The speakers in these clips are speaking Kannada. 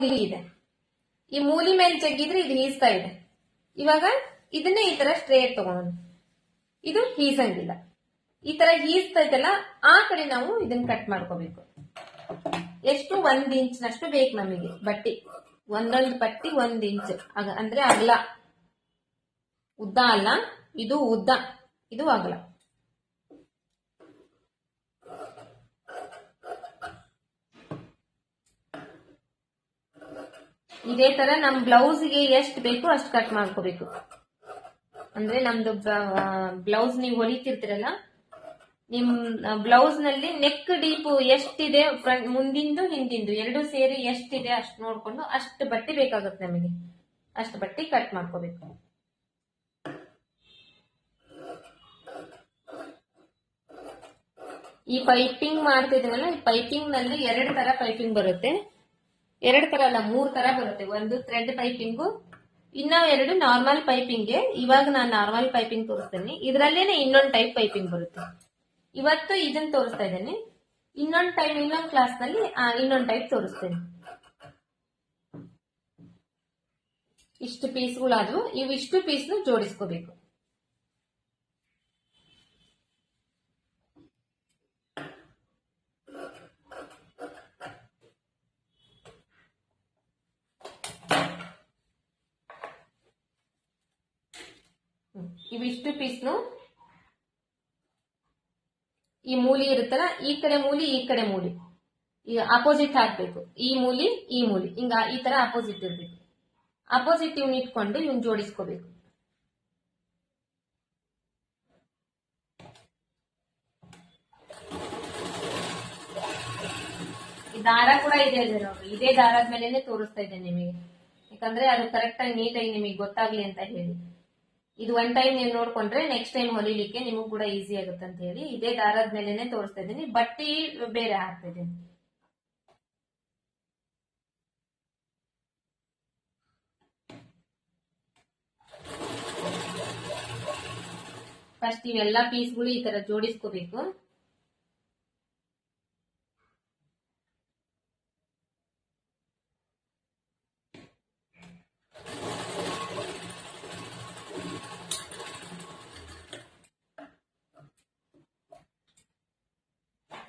ಮೂಲಿ ಇದೆ. ಈ ಮೂಲಿ ಮೇಲೆ ಜಗ್ಗಿದ್ರೆ ಇದು ಹೀಸ್ತಾ ಇದೆ. ಇವಾಗ ಇದನ್ನೇ ಈ ತರ ಸ್ಟ್ರೇಟ್ ತಗೊಳೋಣ. ಇದು ಹೀಸಂಗಿಲ್ಲ ಈ ತರ ಹೀಸ್ತೈತಲ್ಲ ಆ ಕಡೆ ನಾವು ಇದನ್ನ ಕಟ್ ಮಾಡ್ಕೋಬೇಕು. ಎಷ್ಟು ಒಂದ್ ಇಂಚ್ನಷ್ಟು ಬೇಕು ನಮಗೆ, ಬಟ್ಟಿ. ಒಂದೊಂದು ಪಟ್ಟಿ ಒಂದ್ ಇಂಚ್ ಅಂದ್ರೆ ಅಗಲ. ಉದ್ದ ಅಲ್ಲ, ಇದು ಉದ್ದ. ಇದು ಅಗಲ. ಇದೇ ತರ ನಮ್ ಬ್ಲೌಸ್ಗೆ ಎಷ್ಟು ಬೇಕು ಅಷ್ಟು ಕಟ್ ಮಾಡ್ಕೋಬೇಕು. ಅಂದ್ರೆ ನಮ್ದು ಬ್ಲೌಸ್ ನೀವು ಹೊಲಿತಿರ್ತೀರಲ್ಲ, ನಿಮ್ ಬ್ಲೌಸ್ನಲ್ಲಿ ನೆಕ್ ಡೀಪ್ ಎಷ್ಟಿದೆ ಫ್ರಂಟ್, ಮುಂದಿಂದು ಹಿಂದಿಂದು, ಎರಡು ಸೇರಿ ಎಷ್ಟಿದೆ ಅಷ್ಟು ನೋಡ್ಕೊಂಡು ಅಷ್ಟು ಬಟ್ಟೆ ಬೇಕಾಗುತ್ತೆ ನಮಗೆ. ಅಷ್ಟು ಬಟ್ಟೆ ಕಟ್ ಮಾಡ್ಕೋಬೇಕು. ಈ ಪೈಪಿಂಗ್ ಮಾಡ್ತಿದ್ದೀವಲ್ಲ ಈ ಪೈಪಿಂಗ್ನಲ್ಲಿ ಎರಡು ತರ ಪೈಪಿಂಗ್ ಬರುತ್ತೆ. ಎರಡು ತರ ಅಲ್ಲ, ಮೂರ್ ತರ ಬರುತ್ತೆ. ಒಂದು ಥ್ರೆಡ್ ಪೈಪಿಂಗು ಇನ್ನ ಎರಡು ನಾರ್ಮಲ್ ಪೈಪಿಂಗ್ಗೆ ಇವಾಗ ನಾನು ನಾರ್ಮಲ್ ಪೈಪಿಂಗ್ ತೋರಿಸ್ತೇನೆ. ಇದರಲ್ಲೇನೆ ಇನ್ನೊಂದು ಟೈಪ್ ಪೈಪಿಂಗ್ ಬರುತ್ತೆ. ಇವತ್ತು ಇದನ್ನ ತೋರಿಸ್ತಾ ಇದ್ದೇನೆ. ಇನ್ನೊಂದು ಟೈಮ್ ಇನ್ನೊಂದು ಕ್ಲಾಸ್ನಲ್ಲಿ ಇನ್ನೊಂದು ಟೈಪ್ ತೋರಿಸ್ತೇನೆ. ಇಷ್ಟು ಪೀಸ್ಗಳಾದ್ರು ಇವಿಷ್ಟು ಪೀಸ್ನು ಜೋಡಿಸ್ಕೋಬೇಕು. ಇವಿಷ್ಟು ಪೀಸ್ನು ಈ ಮೂಲಿ ಇರುತ್ತಲ್ಲ, ಈ ಕಡೆ ಮೂಲಿ, ಈ ಕಡೆ ಮೂಲಿ. ಈಗ ಅಪೋಸಿಟ್ ಹಾಕ್ಬೇಕು. ಈ ಮೂಲಿ ಈ ಮೂಲಿ. ಹಿಂಗ ಈ ತರ ಅಪೋಸಿಟ್ ಇರ್ಬೇಕು. ಅಪೋಸಿಟ್ ಇವ್ನ ಇಟ್ಕೊಂಡು ಇವ್ನ ಜೋಡಿಸ್ಕೋಬೇಕು. ದಾರ ಕೂಡ ಇದೆ ಇದೆ ದಾರದ ಮೇಲೆನೆ ತೋರಿಸ್ತಾ ಇದ್ದೇನೆ ನಿಮಗೆ. ಯಾಕಂದ್ರೆ ಅದು ಕರೆಕ್ಟ್ ಆಗಿ ನೀಟಾಗಿ ನಿಮಗೆ ಗೊತ್ತಾಗ್ಲಿ ಅಂತ ಹೇಳಿ. ಇದು ಒನ್ ಟೈಮ್ ನೀವು ನೋಡ್ಕೊಂಡ್ರೆ ನೆಕ್ಸ್ಟ್ ಟೈಮ್ ಹೊಲಿಲಿಕ್ಕೆ ನಿಮಗೂ ಕೂಡ ಈಸಿ ಆಗುತ್ತೆ ಅಂತ ಹೇಳಿ ಇದೇ ದಾರದ ಮೇಲೆನೆ ತೋರಿಸ್ತಾ ಇದ್ದೀನಿ. ಬಟ್ಟಿ ಬೇರೆ ಹಾಕ್ತಾ ಇದ್ದೀನಿ. ಫಸ್ಟ್ ಇವೆಲ್ಲ ಪೀಸ್ಗಳು ಈ ತರ ಜೋಡಿಸ್ಕೋಬೇಕು.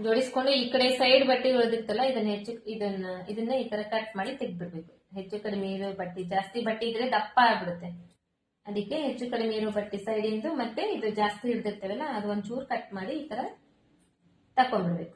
ಜೋಡಿಸ್ಕೊಂಡು ಈ ಕಡೆ ಸೈಡ್ ಬಟ್ಟೆ ಉಳಿದಿರ್ತಲ್ಲ ಇದನ್ನ ಹೆಚ್ಚು, ಇದನ್ನ ಇದನ್ನ ಈ ತರ ಕಟ್ ಮಾಡಿ ತೆಗ್ದ್ಬಿಡ್ಬೇಕು. ಹೆಚ್ಚು ಕಡಿಮೆ ಇರೋ ಬಟ್ಟೆ, ಜಾಸ್ತಿ ಬಟ್ಟೆ ಇದ್ರೆ ದಪ್ಪ ಆಗ್ಬಿಡುತ್ತೆ. ಅದಕ್ಕೆ ಹೆಚ್ಚು ಕಡಿಮೆ ಇರೋ ಬಟ್ಟೆ ಸೈಡಿಂದು ಮತ್ತೆ ಇದು ಜಾಸ್ತಿ ಹಿಡ್ದಿರ್ತೇವಲ್ಲ ಅದು ಒಂಚೂರು ಕಟ್ ಮಾಡಿ ಈ ತರ ತಕೊಂಡ್ಬಿಡ್ಬೇಕು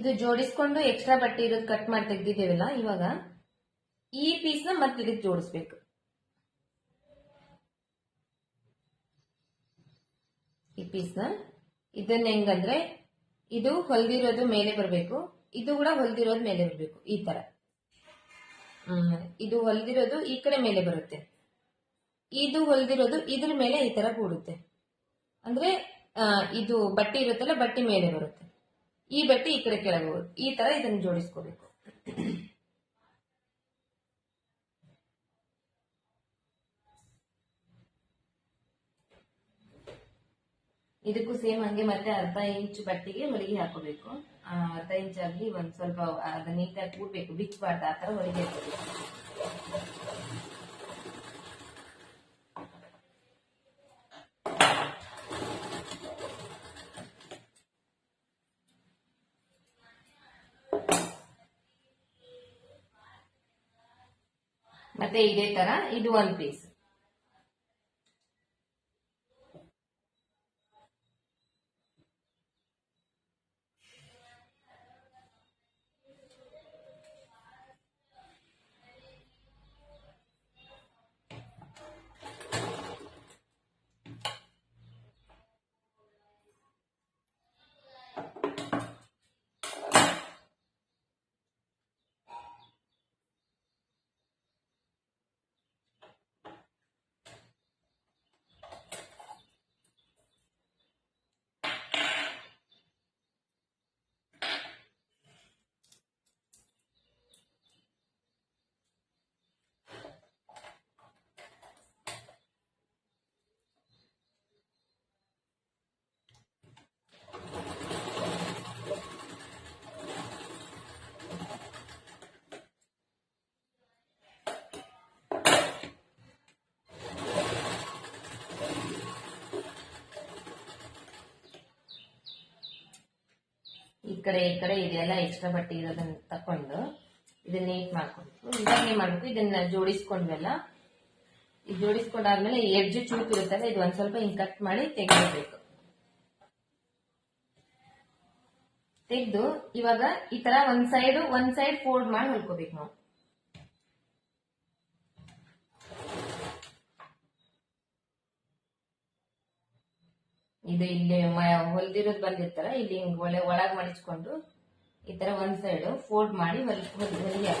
ಇದು ಜೋಡಿಸ್ಕೊಂಡು ಎಕ್ಸ್ಟ್ರಾ ಬಟ್ಟೆ ಇರೋದು ಕಟ್ ಮಾಡಿ ತೆಗ್ದಿದ್ದೇವಲ್ಲ ಇವಾಗ, ಈ ಪೀಸ್ನ ಮತ್ತೆ ಇದಕ್ಕೆ ಜೋಡಿಸ್ಬೇಕು. ಈ ಪೀಸ್ನ ಇದನ್ನ ಹೆಂಗಂದ್ರೆ, ಇದು ಹೊಲ್ದಿರೋದು ಮೇಲೆ ಬರಬೇಕು, ಇದು ಕೂಡ ಹೊಲ್ದಿರೋದು ಮೇಲೆ ಬರಬೇಕು, ಈ ತರ. ಇದು ಹೊಲ್ದಿರೋದು ಈ ಕಡೆ ಮೇಲೆ ಬರುತ್ತೆ. ಇದು ಹೊಲ್ದಿರೋದು ಇದ್ರ ಮೇಲೆ ಈ ತರ ಕೂಡುತ್ತೆ. ಅಂದ್ರೆ ಇದು ಬಟ್ಟೆ ಇರುತ್ತಲ್ಲ, ಬಟ್ಟೆ ಮೇಲೆ ಬರುತ್ತೆ. ಈ ಬಟ್ಟೆ ಈ ಕಡೆ ಕೆಳಗೆ ಹೋಗುತ್ತೆ ಈ ತರ ಇದನ್ನ ಜೋಡಿಸ್ಕೋಬೇಕು ಇದಕ್ಕೂ ಸೇಮ್ ಹಂಗೆ ಮತ್ತೆ ಅರ್ಧ ಇಂಚ್ ಬಟ್ಟೆಗೆ ಹೊಲಿಗೆ ಹಾಕೋಬೇಕು ಆ, ಅರ್ಧ ಇಂಚ್ ಆಗಲಿ ಒಂದ್ ಸ್ವಲ್ಪ ಅದನ್ನ ನೀಟಾಗಿ ಕೂಡ್ಬೇಕು ಬಿಚ್ಚಬಾರ್ದು ಆ ತರ ಹೊಲಿಗೆ ಹಾಕೋಬೇಕು ಮತ್ತೆ ಇದೇ ತರ ಇದು ಒಂದ್ ಪೀಸ್ ಕಡೆ ಈ ಕಡೆ ಇದೆಲ್ಲ ಎಕ್ಸ್ಟ್ರಾ ಬಟ್ಟೆ ಇರೋದನ್ನ ತಕೊಂಡು ಇದನ್ನ ನೀಟ್ ಮಾಡ್ಕೊಂಡು ಇವಾಗ ಏನ್ ಮಾಡ್ಬೇಕು. ಇದನ್ನ ಜೋಡಿಸ್ಕೊಂಡ್ವಲ್ಲ, ಇದು ಜೋಡಿಸ್ಕೊಂಡಾದ್ಮೇಲೆ ಎಡ್ಜ್ ಚೂಪ್ ಇರುತ್ತಲ್ಲ, ಇದು ಒಂದ್ ಸ್ವಲ್ಪ ಹಿಂಗ್ ಕಟ್ ಮಾಡಿ ತೆಗಿಬೇಕು ತೆಗೆದು ಇವಾಗ ಈ ತರ ಒಂದ್ ಸೈಡ್ ಒಂದ್ ಸೈಡ್ ಫೋಲ್ಡ್ ಮಾಡಿ ಹೊಲ್ಕೋಬೇಕು ನಾವು. ಇದು ಇಲ್ಲಿ ಹೊಲ್ದಿರೋದ್ ಬಂದಿರ್ತಾರ ಇಲ್ಲಿ ಹಿಂಗ್ ಒಳ್ಳೆ ಒಳಗ್ ಮಡಿಚ್ಕೊಂಡು ಈ ತರ ಒಂದ್ ಸೈಡ್ ಫೋಲ್ಡ್ ಮಾಡಿ ಹೊಲಿ ಹೊಲಿ ಹೊಲಿಗೆ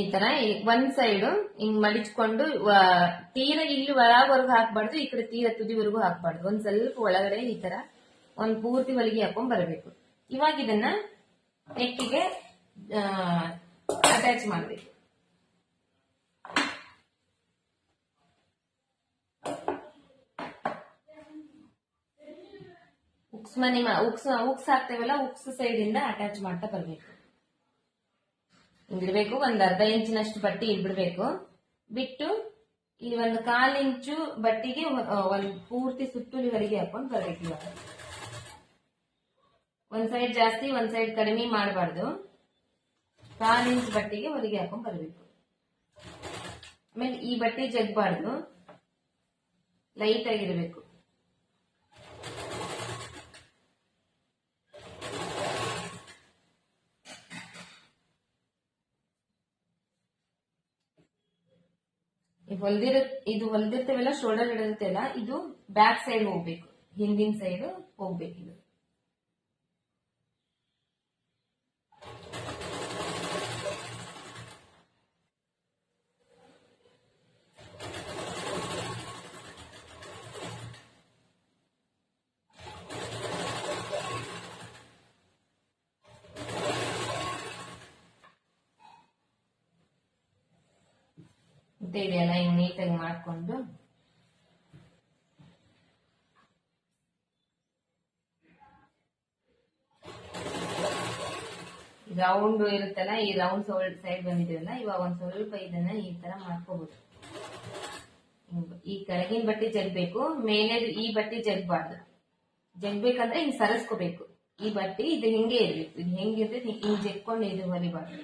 ಈ ತರ ಒಂದ್ ಸೈಡ್ ಹಿಂಗ್ ಮಡಿಚ್ಕೊಂಡು ತೀರ ಇಲ್ಲಿ ಒಳವರೆಗೂ ಹಾಕ್ಬಾರ್ದು, ಈ ಕಡೆ ತೀರ ತುದಿವರೆಗೂ ಹಾಕ್ಬಾರ್ದು. ಒಂದ್ ಸ್ವಲ್ಪ ಒಳಗಡೆ ಈ ತರ ಒಂದ್ ಪೂರ್ತಿ ಹೊಲಿಗೆ ಹಾಕೊಂಡ್ ಬರಬೇಕು. ಇವಾಗ ಇದನ್ನ ನೆಕ್ಕಿಗೆ ಅಟ್ಯಾಚ್ ಮಾಡ್ಬೇಕು. ಉಕ್ಸ್ ಮನಿ ಉಕ್ಸ್ ಉಕ್ಸ್ ಹಾಕ್ತೇವಲ್ಲ, ಉಕ್ಸ್ ಸೈಡ್ ಇಂದ ಅಟ್ಯಾಚ್ ಮಾಡ್ತಾ ಬರ್ಬೇಕು. ಹಿಂಗಿಡ್ಬೇಕು ಒಂದ್ ಅರ್ಧ ಇಂಚಿನಷ್ಟು ಬಟ್ಟೆ ಇಬಿಡಬೇಕು ಬಿಟ್ಟು ಇಲ್ಲಿ ಒಂದು ಕಾಲ್ ಇಂಚು ಬಟ್ಟೆಗೆ ಒಂದು ಪೂರ್ತಿ ಸುತ್ತುಲಿ ಹೊರಗೆ ಹಾಕೊಂಡು ಬರ್ಬೇಕು ಇವಾಗ ಒಂದ್ ಸೈಡ್ ಜಾಸ್ತಿ, ಒಂದ್ ಸೈಡ್ ಕಡಿಮೆ ಮಾಡಬಾರ್ದು. ಕಾಲ್ ಇಂಚ್ ಬಟ್ಟೆಗೆ ಹೊರಗೆ ಹಾಕೊಂಡ್ ಬರ್ಬೇಕು. ಆಮೇಲೆ ಈ ಬಟ್ಟೆ ಜಗ್ಬಾರ್ದು. ಲೈಟ್ ಆಗಿರ್ಬೇಕು. ಹೊಲ್ದಿರ ಇದು ಹೊಲ್ದಿರ್ತೇವಲ್ಲ ಶೋಲ್ಡರ್ ಹಿಡಿದಿರ್ತೇವಲ್ಲ ಇದು ಬ್ಯಾಕ್ ಸೈಡ್ ಹೋಗ್ಬೇಕು. ಹಿಂದಿನ ಸೈಡ್ ಹೋಗ್ಬೇಕು ಇದು ಮತ್ತೆ ಇದೆಲ್ಲ ಹಿಂಗ್ ನೀಟಾಗಿ ಮಾಡ್ಕೊಂಡು. ರೌಂಡ್ ಇರುತ್ತಲ್ಲ, ಈ ರೌಂಡ್ ಸೈಡ್ ಬಂದಿದೆಯಲ್ಲ ಇವಾಗ ಒಂದ್ ಸ್ವಲ್ಪ ಇದನ್ನ ಈ ತರ ಮಾಡ್ಕೋಬಹುದು ಈ ಕೆಳಗಿನ ಬಟ್ಟೆ ಜಗ್ಬೇಕು ಮೇಲೆ ಈ ಬಟ್ಟೆ ಜಗ್ಬಾರ್ದು. ಜಗ್ಬೇಕಂದ್ರೆ ಹಿಂಗ್ ಸರಸ್ಕೋಬೇಕು. ಈ ಬಟ್ಟೆ ಇದು ಹಿಂಗೆ ಇರ್ಬೇಕು. ಇದು ಹೆಂಗಿರ್ತೈತಿ, ಹಿಂಗ್ ಜಗ್ಕೊಂಡು ಇದು ಹೊಲಿಬಾರ್ದು.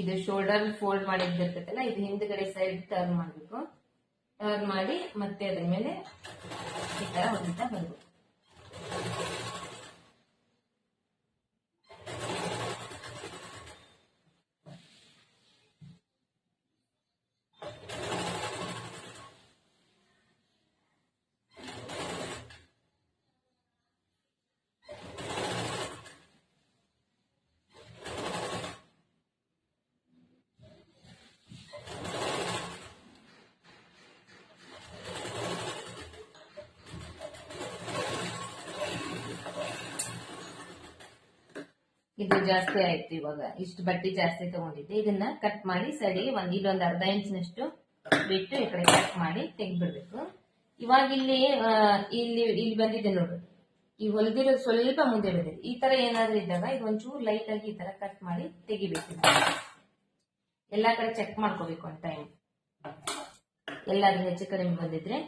ಇದು ಶೋಲ್ಡರ್ ಫೋಲ್ಡ್ ಮಾಡಿದ್ದಿರ್ತೈತಲ್ಲ, ಇದು ಹಿಂದ್ಗಡೆ ಸೈಡ್ ಟರ್ನ್ ಮಾಡಬೇಕು. ಟರ್ನ್ ಮಾಡಿ ಮತ್ತೆ ಅದ್ರ ಮೇಲೆ ಈ ತರ ಹೊಲಿತಾ ಬರ್ಬೇಕು ಇದು ಜಾಸ್ತಿ ಆಯ್ತು ಇವಾಗ. ಇಷ್ಟು ಬಟ್ಟೆ ಜಾಸ್ತಿ ತಗೊಂಡಿದ್ದೆ. ಇದನ್ನ ಕಟ್ ಮಾಡಿ ಸೈಡಿಗೆ ಒಂದ್ ಇಲ್ಲೊಂದು ಅರ್ಧ ಇಂಚಿನಷ್ಟು ಬಿಟ್ಟು ಈ ಕಡೆ ಕಟ್ ಮಾಡಿ ತೆಗ್ದ್ಬಿಡ್ಬೇಕು. ಇವಾಗ ಇಲ್ಲಿ ಇಲ್ಲಿ ಇಲ್ಲಿ ಬಂದಿದೆ ನೋಡ್ರಿ ಈ ಹೊಲಿದಿರೋ ಸ್ವಲ್ಪ ಮುಂದೆ ಬಂದಿದೆ. ಈ ತರ ಏನಾದ್ರೂ ಇದ್ದಾಗ ಇದು ಲೈಟ್ ಆಗಿ ಈ ತರ ಕಟ್ ಮಾಡಿ ತೆಗಿಬೇಕು. ಎಲ್ಲಾ ಕಡೆ ಚೆಕ್ ಮಾಡ್ಕೋಬೇಕು ಒಂದು ಟೈಮ್ ಎಲ್ಲಾದ್ರೂ ಹೆಚ್ಚು ಕಡಿಮೆ ಬಂದಿದ್ರೆ.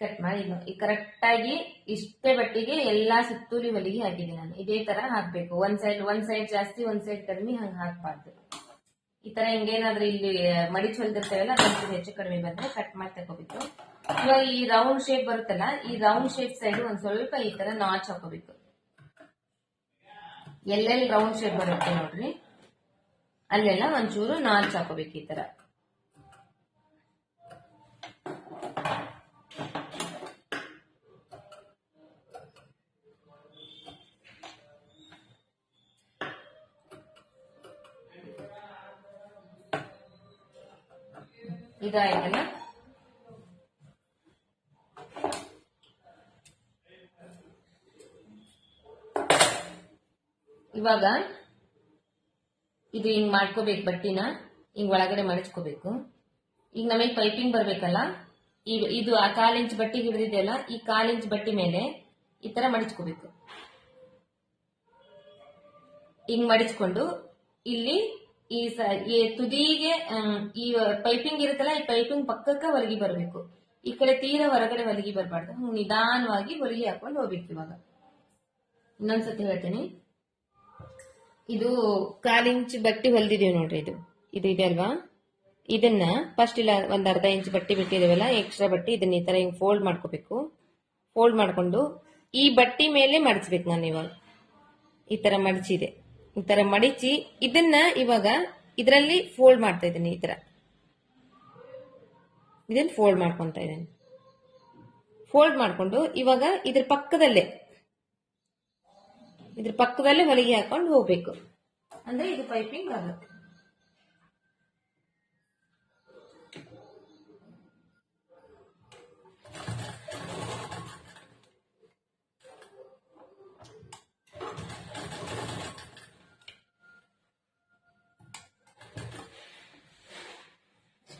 ಕಟ್ ಮಾಡಿ ಈ ಕರೆಕ್ಟ್ ಆಗಿ ಇಷ್ಟೇ ಬಟ್ಟಿಗೆ ಎಲ್ಲಾ ಸುತ್ತೂರಿ ಹೊಲಿಗೆ ಹಾಕಿದೆ ನಾನು. ಇದೇ ತರ ಹಾಕ್ಬೇಕು. ಒಂದ್ ಸೈಡ್ ಒಂದ್ ಸೈಡ್ ಜಾಸ್ತಿ, ಒಂದ್ ಸೈಡ್ ಕಡಿಮೆ ಹಂಗ್ ಹಾಕ್ಬಾರ್ದು. ಈ ತರ ಹಿಂಗೇನಾದ್ರೂ ಇಲ್ಲಿ ಮಡಿಚ್ ಹೊಲ್ದಿರ್ತೇವಲ್ಲ ಅದೊಂದು ಹೆಚ್ಚು ಕಡಿಮೆ ಬಂದ್ರೆ ಕಟ್ ಮಾಡಿ ತಗೋಬೇಕು ಇವಾಗ ಈ ರೌಂಡ್ ಶೇಪ್ ಬರುತ್ತಲ್ಲ, ಈ ರೌಂಡ್ ಶೇಪ್ ಸೈಡ್ ಒಂದ್ ಸ್ವಲ್ಪ ಈ ತರ ನಾಚ್ ಹಾಕೋಬೇಕು ಎಲ್ಲೆಲ್ಲಿ ರೌಂಡ್ ಶೇಪ್ ಬರುತ್ತೆ ನೋಡ್ರಿ. ಅಲ್ಲೆಲ್ಲ ಒಂಚೂರು ನಾಚ್ ಹಾಕೋಬೇಕು ಈ ತರ. ಇದಾಯ್ತಲ್ಲ? ಇವಾಗ ಇದು ಹಿಂಗ್ ಮಾಡ್ಕೋಬೇಕು ಬಟ್ಟಿನ, ಹಿಂಗ್ ಒಳಗಡೆ ಮಡಚ್ಕೋಬೇಕು. ಈಗ ನಮಗೆ ಪೈಪಿಂಗ್ ಬರ್ಬೇಕಲ್ಲ? ಇದು ಆ ಕಾಲಿಂಚ್ ಇಂಚ್ ಬಟ್ಟಿ ಹಿಡಿದಿದೆಯಲ್ಲ, ಈ ಕಾಲಿಂಚ್ ಬಟ್ಟಿ ಮೇಲೆ ಈ ತರ ಮಡಿಚ್ಕೋಬೇಕು. ಹಿಂಗ್ ಮಡಿಚ್ಕೊಂಡು ಇಲ್ಲಿ ಈ ಈ ತುದಿಗೆ ಈ ಪೈಪಿಂಗ್ ಇರುತ್ತಲ್ಲ, ಈ ಪೈಪಿಂಗ್ ಪಕ್ಕಕ್ಕೆ ಹೊಲಿಗೆ ಬರಬೇಕು. ಈ ಕಡೆ ತೀರ ಹೊರಗಡೆ ಹೊಲಿಗೆ ಬರಬಾರ್ದು. ನಿಧಾನವಾಗಿ ಹೊಲಿಗೆ ಹಾಕೊಂಡು ಹೋಗ್ಬೇಕು ಇವಾಗ. ಇನ್ನೊಂದ್ಸತಿ ಹೇಳ್ತೀನಿ. ಇದು ಕಾಲಿಂಚ್ ಬಟ್ಟೆ ಹೊಲ್ದಿದೀವಿ ನೋಡ್ರಿ ಇದು. ಇದು ಇದೆ ಅಲ್ವಾ? ಇದನ್ನ ಫಸ್ಟ್ ಇಲ್ಲ ಒಂದ್ ಅರ್ಧ ಇಂಚ್ ಬಟ್ಟೆ ಬಿಟ್ಟಿದೇವಲ್ಲ ಎಕ್ಸ್ಟ್ರಾ ಬಟ್ಟೆ, ಇದನ್ನ ಈ ತರ ಹಿಂಗ್ ಫೋಲ್ಡ್ ಮಾಡ್ಕೋಬೇಕು. ಫೋಲ್ಡ್ ಮಾಡ್ಕೊಂಡು ಈ ಬಟ್ಟಿ ಮೇಲೆ ಮಡಚ್ಬೇಕು ನಾನು ಇವಾಗ. ಈ ತರ ಮಡಚಿದೆ. ಈ ತರ ಮಡಿಚಿ ಇದನ್ನ ಇವಾಗ ಇದರಲ್ಲಿ ಫೋಲ್ಡ್ ಮಾಡ್ತಾ ಇದ್ದೀನಿ ಈ ತರ. ಇದನ್ನ ಫೋಲ್ಡ್ ಮಾಡ್ಕೊಂತ ಇದ್ದೀನಿ. ಫೋಲ್ಡ್ ಮಾಡ್ಕೊಂಡು ಇವಾಗ ಇದ್ರ ಪಕ್ಕದಲ್ಲೇ ಇದ್ರ ಪಕ್ಕದಲ್ಲೇ ಹೊಲಿಗೆ ಹಾಕೊಂಡು ಹೋಗ್ಬೇಕು. ಅಂದ್ರೆ ಇದು ಪೈಪಿಂಗ್ ಆಗುತ್ತೆ.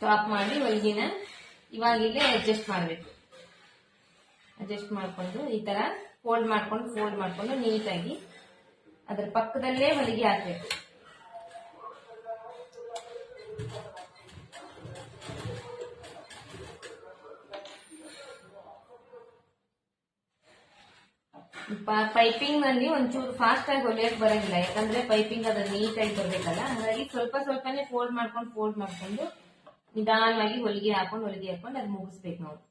ಸ್ಟಾಪ್ ಮಾಡಿ ಹೊಲಿಗೆನ ಇವಾಗ ಇಲ್ಲೇ ಅಡ್ಜಸ್ಟ್ ಮಾಡಬೇಕು. ಅಡ್ಜಸ್ಟ್ ಮಾಡಿಕೊಂಡು ಈ ತರ ಫೋಲ್ಡ್ ಮಾಡ್ಕೊಂಡು ಫೋಲ್ಡ್ ಮಾಡಿಕೊಂಡು ನೀಟಾಗಿ ಅದರ ಪಕ್ಕದಲ್ಲೇ ಹೊಲಿಗೆ ಹಾಕ್ಬೇಕು. ಪೈಪಿಂಗ್ನಲ್ಲಿ ಒಂಚೂರು ಫಾಸ್ಟ್ ಆಗಿ ಹೊಲಿಯಕ್ ಬರಂಗಿಲ್ಲ. ಯಾಕಂದ್ರೆ ಪೈಪಿಂಗ್ ಅದ ನೀಟಾಗಿ ಬರ್ಬೇಕಲ್ಲ. ಹಾಗಾಗಿ ಸ್ವಲ್ಪ ಸ್ವಲ್ಪನೇ ಫೋಲ್ಡ್ ಮಾಡ್ಕೊಂಡು ಫೋಲ್ಡ್ ಮಾಡ್ಕೊಂಡು ನಿಧಾನವಾಗಿ ಹೊಲಿಗೆ ಹಾಕೊಂಡು ಹೊಲಿಗೆ ಹಾಕೊಂಡು ಅದು ಮುಗಿಸ್ಬೇಕು ನಾವು.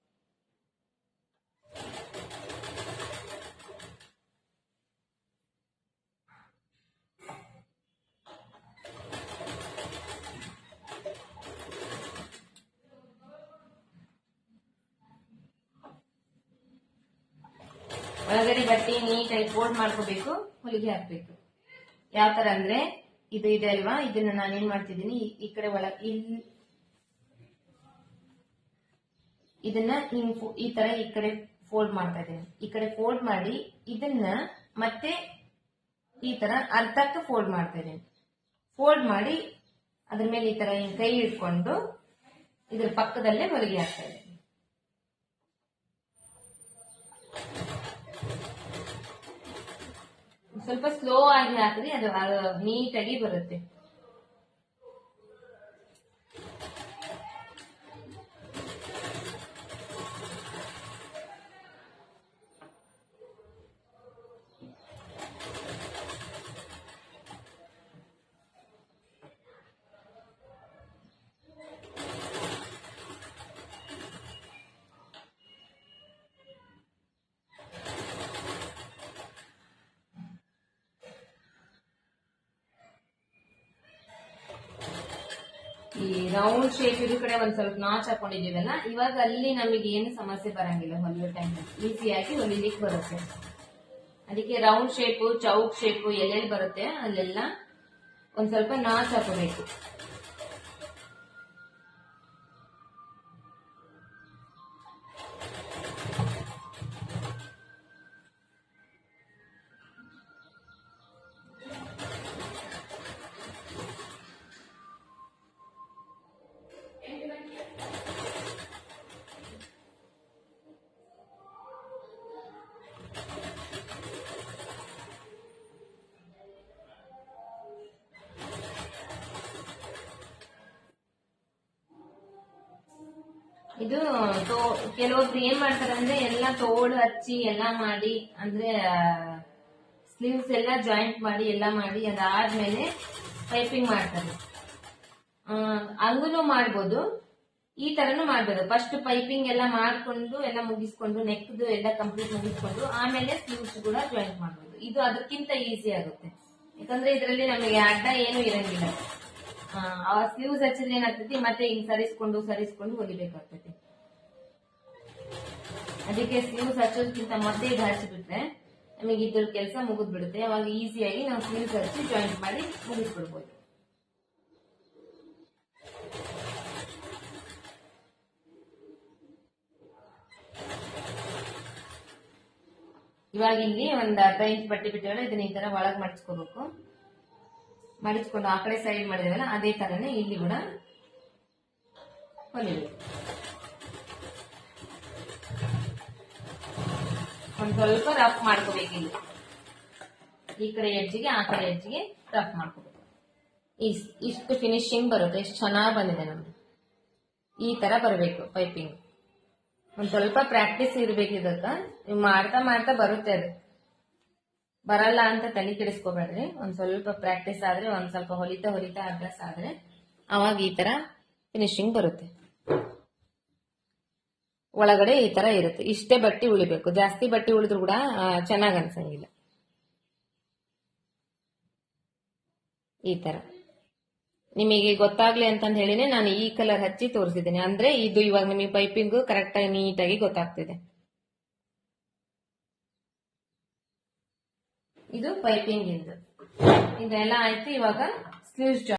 ಒಳಗಡೆ ಬಟ್ಟೆ ನೀಟಾಗಿ ಫೋಲ್ಡ್ ಮಾಡ್ಕೋಬೇಕು, ಹೊಲಿಗೆ ಹಾಕ್ಬೇಕು. ಯಾವ ತರ ಅಂದ್ರೆ, ಇದು ಇದೆ ಅಲ್ವಾ? ಇದನ್ನ ನಾನೇನ್ ಮಾಡ್ತಿದ್ದೀನಿ, ಈ- ಕಡೆ ಒಳ ಇಲ್ಲಿ ಇದನ್ನ ನಿಮ್ ಈ ತರ ಈ ಕಡೆ ಫೋಲ್ಡ್ ಮಾಡ್ತಾ ಇದ್ದೀನಿ. ಈ ಕಡೆ ಫೋಲ್ಡ್ ಮಾಡಿ ಇದನ್ನ ಮತ್ತೆ ಈ ತರ ಅರ್ಧಕ್ಕೆ ಫೋಲ್ಡ್ ಮಾಡ್ತಾ ಇದ್ದೀನಿ. ಫೋಲ್ಡ್ ಮಾಡಿ ಅದ್ರ ಮೇಲೆ ಈ ತರ ಕೈ ಇಟ್ಕೊಂಡು ಇದ್ರ ಪಕ್ಕದಲ್ಲೇ ಹೊಲಿಗೆ ಹಾಕ್ತಾ ಇದ್ದೀನಿ. ಸ್ವಲ್ಪ ಸ್ಲೋ ಆಗಿ ಹಾಕಿದ್ರೆ ಅದು ನೀಟಾಗಿ ಬರುತ್ತೆ. ರೌಂಡ್ ಶೇಪ್ ಇದ್ರ ಕಡೆ ಒಂದ್ ಸ್ವಲ್ಪ ನಾಚ್ ಹಾಕೊಂಡಿದ್ದೀವಲ್ಲ, ಇವಾಗ ಅಲ್ಲಿ ನಮಗೆ ಏನು ಸಮಸ್ಯೆ ಬರಂಗಿಲ್ಲ ಹೊಲಿಯೋ ಟೈಮ್ ಈಸಿಯಾಗಿ ಹೊಲಿಲಿಕ್ಕೆ ಬರುತ್ತೆ. ಅದಕ್ಕೆ ರೌಂಡ್ ಶೇಪು ಚೌಕ್ ಶೇಪು ಎಲ್ಲೆಲ್ಲಿ ಬರುತ್ತೆ, ಅಲ್ಲೆಲ್ಲ ಒಂದ್ ಸ್ವಲ್ಪ ನಾಚ್ ಹಾಕೋಬೇಕು. ಇದು ತೋ, ಕೆಲವೊಬ್ರು ಏನ್ ಮಾಡ್ತಾರೆ ಅಂದ್ರೆ ಎಲ್ಲ ತೋಡ್ ಹಚ್ಚಿ ಎಲ್ಲ ಮಾಡಿ, ಅಂದ್ರೆ ಸ್ಲೀವ್ಸ್ ಎಲ್ಲ ಜಾಯಿಂಟ್ ಮಾಡಿ ಎಲ್ಲ ಮಾಡಿ ಅದಾದ್ಮೇಲೆ ಪೈಪಿಂಗ್ ಮಾಡ್ತಾರೆ. ಹಂಗೂ ಮಾಡ್ಬೋದು. ಈ ತರನು ಮಾಡ್ಬೋದು. ಫಸ್ಟ್ ಪೈಪಿಂಗ್ ಎಲ್ಲ ಮಾಡ್ಕೊಂಡು, ಎಲ್ಲ ಮುಗಿಸ್ಕೊಂಡು ನೆಕ್ದು ಎಲ್ಲ ಕಂಪ್ಲೀಟ್ ಮುಗಿಸ್ಕೊಂಡು, ಆಮೇಲೆ ಸ್ಲೀವ್ಸ್ ಕೂಡ ಜಾಯಿಂಟ್ ಮಾಡ್ಬೋದು. ಇದು ಅದಕ್ಕಿಂತ ಈಸಿ ಆಗುತ್ತೆ. ಯಾಕಂದ್ರೆ ಇದರಲ್ಲಿ ನಮಗೆ ಅಡ್ಡ ಏನು ಇರಂಗಿಲ್ಲ. ಆ, ಸ್ಲೀವ್ಸ್ ಹಚ್ಚಿದ್ರೆ ಏನಾಗ್ತೈತಿ ಮತ್ತೆ ಹಿಂಗ್ ಸರಿಸ್ಕೊಂಡು ಸರಿಸ್ಕೊಂಡು ಹೊಲಿಬೇಕಾಗ್ತೈತಿ ಅದಕ್ಕೆ ಸ್ಲೀವ್ಸ್ ಹಚ್ಚೋದಕ್ಕಿಂತ ಮತ್ತೆ ಇದು ಹಚ್ಚಿಬಿಟ್ರೆ ನಮಗೆ ಇದ್ರ ಕೆಲಸ ಮುಗಿದ್ ಬಿಡುತ್ತೆ ಅವಾಗ ಈಸಿಯಾಗಿ ನಾವು ಸ್ಲೀವ್ಸ್ ಹಚ್ಚಿ ಜಾಯಿಂಟ್ ಮಾಡಿ ಮುಗಿಸ್ಬಿಡ್ಬೋದು. ಇವಾಗ ಇಲ್ಲಿ ಒಂದ್ ಅರ್ಧ ಇಂಚ್ ಬಟ್ಟೆ ಬಿಟ್ಟಿವಲ್ಲ ಇದನ್ನ ಈ ತರ ಒಳಗ್ ಮಡಿಸ್ಕೋಬೇಕು. ಮಡಿಸ್ಕೊಂಡು ಆ ಕಡೆ ಸೈಡ್ ಮಾಡಿದೇವಲ್ಲ ಅದೇ ತರನೇ ಇಲ್ಲಿ ಕೂಡ ಹೊಲಿಬೇಕು. ಒಂದ್ ಸ್ವಲ್ಪ ರಫ್ ಮಾಡ್ಕೋಬೇಕು ಇಲ್ಲಿ. ಈ ಕಡೆ ಎಡ್ಜಿಗೆ ಆ ಕಡೆ ಎಡ್ಜಿಗೆ ರಫ್ ಮಾಡ್ಕೋಬೇಕು. ಇಷ್ಟು ಫಿನಿಶಿಂಗ್ ಬರುತ್ತೆ ಎಷ್ಟು ಚೆನ್ನಾಗಿ ಬಂದಿದೆ ನಮ್ದು. ಈ ತರ ಬರಬೇಕು ಪೈಪಿಂಗ್ ಒಂದ್ ಸ್ವಲ್ಪ ಪ್ರಾಕ್ಟೀಸ್ ಇರಬೇಕು ಇದಕ್ಕ. ಮಾಡ್ತಾ ಮಾಡ್ತಾ ಬರುತ್ತೆ ಅದು. ಬರಲ್ಲ ಅಂತ ತಲೆ ಕೆಡಿಸ್ಕೋಬೇಡ್ರಿ. ಒಂದ್ ಸ್ವಲ್ಪ ಪ್ರಾಕ್ಟೀಸ್ ಆದ್ರೆ, ಒಂದ್ ಸ್ವಲ್ಪ ಹೊಲಿತಾ ಹೊಲಿತಾ ಅಭ್ಯಾಸ ಆದ್ರೆ ಅವಾಗ ಈ ತರ ಫಿನಿಶಿಂಗ್ ಬರುತ್ತೆ. ಒಳಗಡೆ ಈ ತರ ಇರುತ್ತೆ. ಇಷ್ಟೇ ಬಟ್ಟೆ ಉಳಿಬೇಕು. ಜಾಸ್ತಿ ಬಟ್ಟೆ ಉಳಿದ್ರು ಕೂಡ ಚೆನ್ನಾಗ್ ಅನ್ಸಂಗಿಲ್ಲ. ಈ ತರ. ನಿಮಗೆ ಗೊತ್ತಾಗ್ಲಿ ಅಂತಂದು ಹೇಳಿನೇ ನಾನು ಈ ಕಲರ್ ಹಚ್ಚಿ ತೋರಿಸಿದ್ದೀನಿ. ಅಂದ್ರೆ ಇದು ಇವಾಗ ನಿಮಗೆ ಪೈಪಿಂಗ್ ಕರೆಕ್ಟ್ ಆಗಿ ನೀಟಾಗಿ ಗೊತ್ತಾಗ್ತಿದೆ. ಇದು ಪೈಪಿಂಗ್ ಇಂದು. ಇದೆಲ್ಲ ಆಯ್ತು ಇವಾಗ ಸ್ಲೀವ್ಸ್